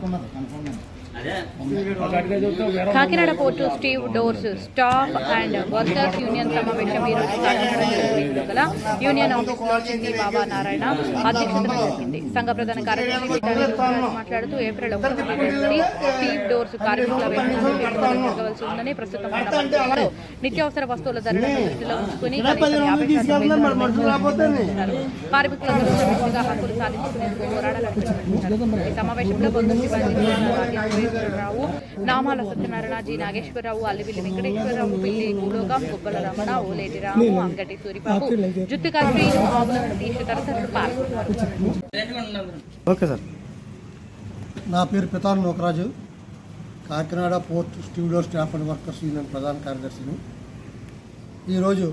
こんなの、あの、こんなの。Kakinada port stevedores staff and workers union సమావేశం ఈ రోజు కాకినాడ గల యూనియన్ ఆఫీసులో చింది బాబా నారాయణ అధ్యక్షతన జరిగింది. సంఘ ప్రధాన కార్యదర్శి మాట్లాడుతూ ఏప్రిల్ ఒకటి స్టీవ్ డోర్స్ కార్మికుల వేతనాలు జరగవలసి ఉందని ప్రస్తుతం నిత్యావసర వస్తువుల ధరలను దృష్టిలో ఉంచుకుని సమస్యగా హక్కులు సాధించుకునేందుకు పోరాడాలని. ఈ సమావేశంలో బొందు నాగేశ్వరరావు నామాల సత్యనారాయణ జి నాగేశ్వరరావు అల్లివిల్లి వెంకటేశ్వరరావు పిల్లి భూలోకం గుబ్బల రమణ ఓలేటి రాము అంగటి సూరిబాబు జుత్తుగా శ్రీను ఆవుల సతీష్ తదితరులు పాల్గొన్నారు. నా పేరు Pithan Nokaraju Kakinada port studio staff and workers union ప్రధాన కార్యదర్శిని. ఈరోజు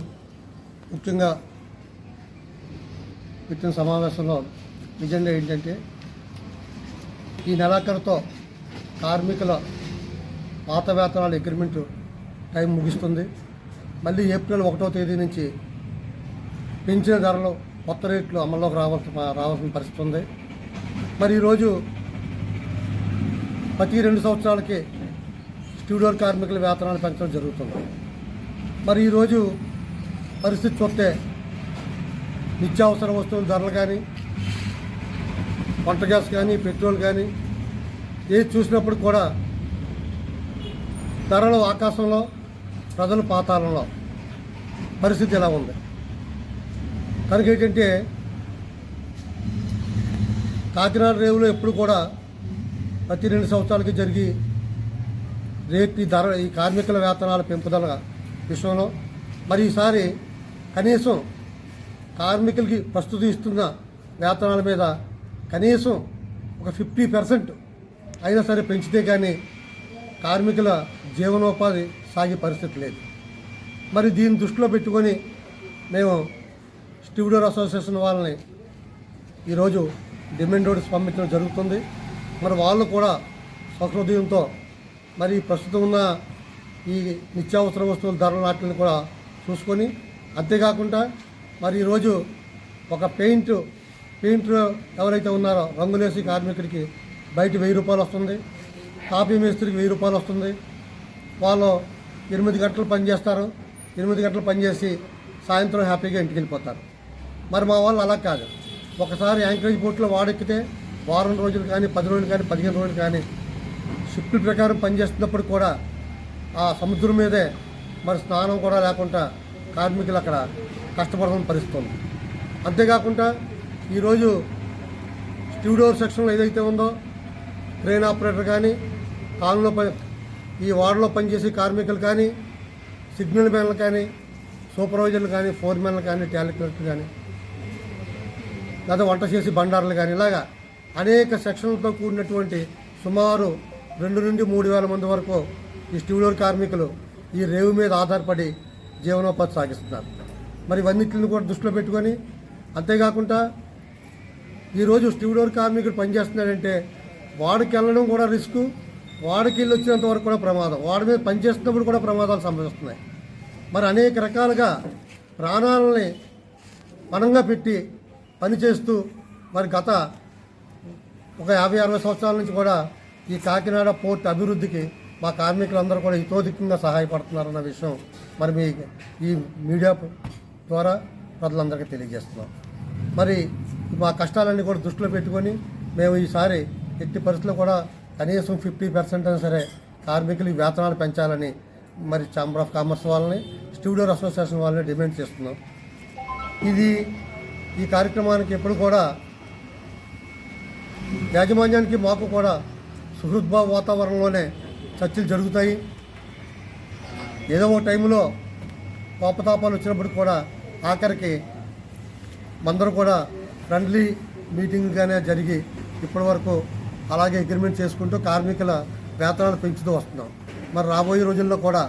ముఖ్యంగా పెట్టిన సమావేశంలో ఎజెండా ఏంటంటే ఈ నెలాఖరుతో కార్మికుల పాత వేతనాల అగ్రిమెంటు టైం ముగుస్తుంది. మళ్ళీ ఏప్రిల్ ఒకటో తేదీ నుంచి పెంచిన ధరలు కొత్త రేట్లు అమల్లోకి రావాల్సిన రావాల్సిన పరిస్థితి ఉంది. మరి ఈరోజు ప్రతి రెండు సంవత్సరాలకి స్టూడియో కార్మికుల వేతనాలు పెంచడం జరుగుతుంది. మరి ఈరోజు పరిస్థితి చూస్తే నిత్యావసర వస్తువుల ధరలు కానీ వంట గ్యాస్ కానీ పెట్రోల్ కానీ ఏది చూసినప్పుడు కూడా ధరలు ఆకాశంలో ప్రజలు పాతాళంలో. పరిస్థితి ఎలా ఉంది? కనుక ఏంటంటే కాకినాడ రేవులో ఎప్పుడు కూడా ప్రతి రెండు సంవత్సరాలకి జరిగి రేపు ఈ ధర ఈ కార్మికుల వేతనాల పెంపుదల విషయంలో మరి ఈసారి కనీసం కార్మికులకి ప్రస్తుతం ఇస్తున్న వేతనాల మీద కనీసం ఒక ఫిఫ్టీ పర్సెంట్ అయినా సరే పెంచితే కానీ కార్మికుల జీవనోపాధి సాగే పరిస్థితి లేదు. మరి దీన్ని దృష్టిలో పెట్టుకొని మేము స్టూడియో అసోసియేషన్ వాళ్ళని ఈరోజు డిమాండ్ నోటీస్ పంపించడం జరుగుతుంది. మరి వాళ్ళు కూడా సహృదయంతో మరి ప్రస్తుతం ఉన్న ఈ నిత్యావసర వస్తువుల ధరల వాటిని కూడా చూసుకొని అంతేకాకుండా మరి ఈరోజు ఒక పెయింట్ పెయింట్ ఎవరైతే ఉన్నారో రంగులేసి కార్మికుడికి బయట వెయ్యి రూపాయలు వస్తుంది. కాపీ మేస్త్రికి వెయ్యి రూపాయలు వస్తుంది. వాళ్ళు ఎనిమిది గంటలు పనిచేస్తారు ఎనిమిది గంటలు పనిచేసి సాయంత్రం హ్యాపీగా ఇంటికి వెళ్ళిపోతారు. మరి మా వాళ్ళు అలా కాదు. ఒకసారి యాంకరేజ్ బోట్లో వాడెక్కితే వారం రోజులు కానీ పది రోజులు కానీ పదిహేను రోజులు కానీ షిఫ్ట్ ప్రకారం పనిచేస్తున్నప్పుడు కూడా ఆ సముద్రం మీదే మరి స్నానం కూడా లేకుండా కార్మికులు అక్కడ కష్టపడడం పరిస్థితుంది. అంతేకాకుండా ఈరోజు స్టూడియో సెక్షన్లో ఏదైతే ఉందో క్రెయిన్ ఆపరేటర్ కానీ కాలంలో పని ఈ వార్డులో పనిచేసే కార్మికులు కానీ సిగ్నల్ మ్యాన్లు కానీ సూపర్వైజర్లు కానీ ఫోర్మెన్లు కానీ టాలెంట్ కానీ లేదా వంట చేసి బండారులు కానీ ఇలాగా అనేక సెక్షన్లతో కూడినటువంటి సుమారు రెండు నుండి మూడు వేల మంది వరకు ఈ స్టూడియో కార్మికులు ఈ రేవు మీద ఆధారపడి జీవనోపాధి సాగిస్తున్నారు. మరి ఇవన్నిటిని కూడా దృష్టిలో పెట్టుకొని అంతేకాకుండా ఈరోజు స్టూడియో కార్మికుడు పనిచేస్తున్నాడంటే వాడికి వెళ్ళడం కూడా రిస్క్ వాడికి వెళ్ళి వచ్చినంత వరకు కూడా ప్రమాదం. వాడి మీద పనిచేస్తున్నప్పుడు కూడా ప్రమాదాలు సంభవిస్తున్నాయి. మరి అనేక రకాలుగా ప్రాణాలని పణంగా పెట్టి పనిచేస్తూ మరి గత ఒక యాభై అరవై సంవత్సరాల నుంచి కూడా ఈ కాకినాడ పోర్ట్ అభివృద్ధికి మా కార్మికులందరూ కూడా హితోధికంగా సహాయపడుతున్నారన్న విషయం మరి మీ ఈ మీడియా ద్వారా ప్రజలందరికీ తెలియజేస్తున్నాం. మరి మా కష్టాలన్నీ కూడా దృష్టిలో పెట్టుకొని మేము ఈసారి ఎట్టి పరిస్థితుల్లో కూడా కనీసం ఫిఫ్టీ పర్సెంట్ అయినా సరే కార్మికులకి వేతనాలు పెంచాలని మరి ఛాంబర్ ఆఫ్ కామర్స్ వాళ్ళని స్టూడియో అసోసియేషన్ వాళ్ళని డిమాండ్ చేస్తున్నాం. ఇది ఈ కార్యక్రమానికి ఎప్పుడు కూడా యాజమాన్యానికి మాకు కూడా సుహృద్భావ వాతావరణంలోనే చర్చలు జరుగుతాయి. ఏదో ఒక టైంలో కోపతాపాలు వచ్చినప్పుడు కూడా ఆఖరికి అందరూ కూడా ఫ్రెండ్లీ మీటింగ్గానే జరిగి ఇప్పటి వరకు అలాగే అగ్రిమెంట్ చేసుకుంటూ కార్మికుల వేతనాలు పెంచుతూ వస్తున్నాం. మరి రాబోయే రోజుల్లో కూడా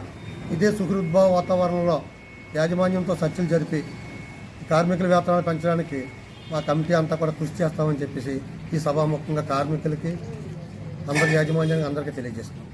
ఇదే సుహృద్భావ వాతావరణంలో యాజమాన్యంతో చర్చలు జరిపి కార్మికుల వేతనాలు పెంచడానికి మా కమిటీ అంతా కూడా కృషి చేస్తామని చెప్పేసి ఈ సభాముఖంగా కార్మికులకి అందరి యాజమాన్యానికి అందరికీ తెలియజేస్తున్నాం.